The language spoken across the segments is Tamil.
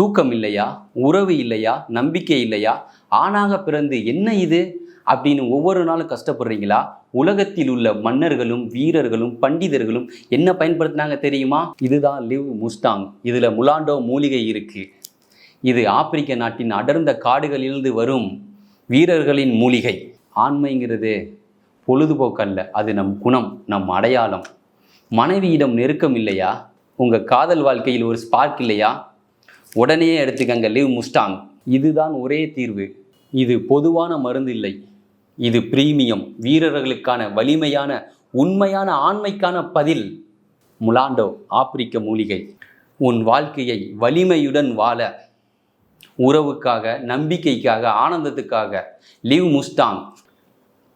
தூக்கம் இல்லையா? உறவு இல்லையா? நம்பிக்கை இல்லையா? ஆணாக பிறந்து என்ன இது? அப்படின்னு ஒவ்வொரு நாளும் கஷ்டப்படுறீங்களா? உலகத்தில் உள்ள மன்னர்களும் வீரர்களும் பண்டிதர்களும் என்ன பயன்படுத்தினாங்க தெரியுமா? இதுதான் லிவ் முஸ்டாங். இதில் முலாண்டோ மூலிகை இருக்கு. இது ஆப்பிரிக்க நாட்டின் அடர்ந்த காடுகளிலிருந்து வரும் வீரர்களின் மூலிகை. ஆண்மைங்கிறது பொழுதுபோக்கல்ல. அது நம் குணம் நம் அடையாளம். மனைவியிடம் நெருக்கம் இல்லையா? உங்கள் காதல் வாழ்க்கையில் ஒரு ஸ்பார்க் இல்லையா? உடனே எடுத்துக்கங்க லிவ் முஸ்டாங் இதுதான் ஒரே தீர்வு. இது பொதுவான மருந்து இல்லை. இது பிரீமியம் வீரர்களுக்கான வலிமையான உண்மையான ஆண்மைக்கான பதில். முலாண்டோ ஆப்பிரிக்க மூலிகை. உன் வாழ்க்கையை வலிமையுடன் வாழ உறவுக்காக நம்பிக்கைக்காக ஆனந்தத்துக்காக. லிவ் முஸ்டாங்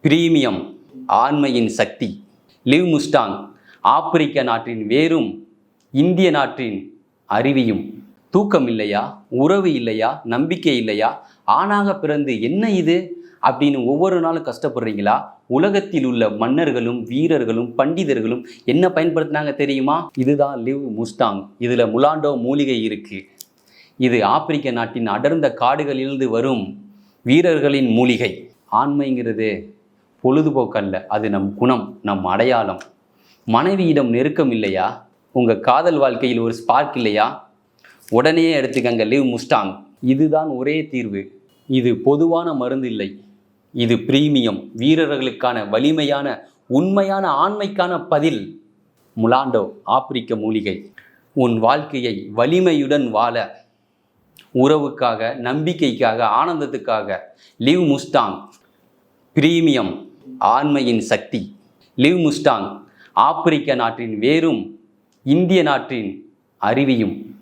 பிரீமியம் ஆண்மையின் சக்தி. லிவ் முஸ்டாங் ஆப்பிரிக்க நாட்டின் வேரும் இந்திய நாட்டின் அறிவியும். தூக்கம் இல்லையா? உறவு இல்லையா? நம்பிக்கை இல்லையா? ஆணாக பிறந்து என்ன இது? அப்படின்னு ஒவ்வொரு நாளும் கஷ்டப்படுறீங்களா? உலகத்தில் உள்ள மன்னர்களும் வீரர்களும் பண்டிதர்களும் என்ன பயன்படுத்தினாங்க தெரியுமா? இதுதான் லிவ் முஸ்டாங். இதில் முலாண்டோ மூலிகை இருக்கு. இது ஆப்பிரிக்க நாட்டின் அடர்ந்த காடுகளிலிருந்து வரும் வீரர்களின் மூலிகை. ஆண்மைங்கிறது பொழுதுபோக்கல்ல. அது நம் குணம் நம் அடையாளம். மனைவியிடம் நெருக்கம் இல்லையா? உங்கள் காதல் வாழ்க்கையில் ஒரு ஸ்பார்க் இல்லையா? உடனே எடுத்துக்கங்க லிவ் முஸ்டாங். இதுதான் ஒரே தீர்வு. இது பொதுவான மருந்து இல்லை. இது பிரீமியம். வீரர்களுக்கான வலிமையான உண்மையான ஆண்மைக்கான பதில். முலாண்டோ ஆப்பிரிக்க மூலிகை. உன் வாழ்க்கையை வலிமையுடன் வாழ உறவுக்காக நம்பிக்கைக்காக ஆனந்தத்துக்காக. Live Mustang. பிரீமியம் ஆண்மையின் சக்தி. Live Mustang. ஆப்பிரிக்க நாட்டின் வேரும் இந்திய நாட்டின் அறிவியும்.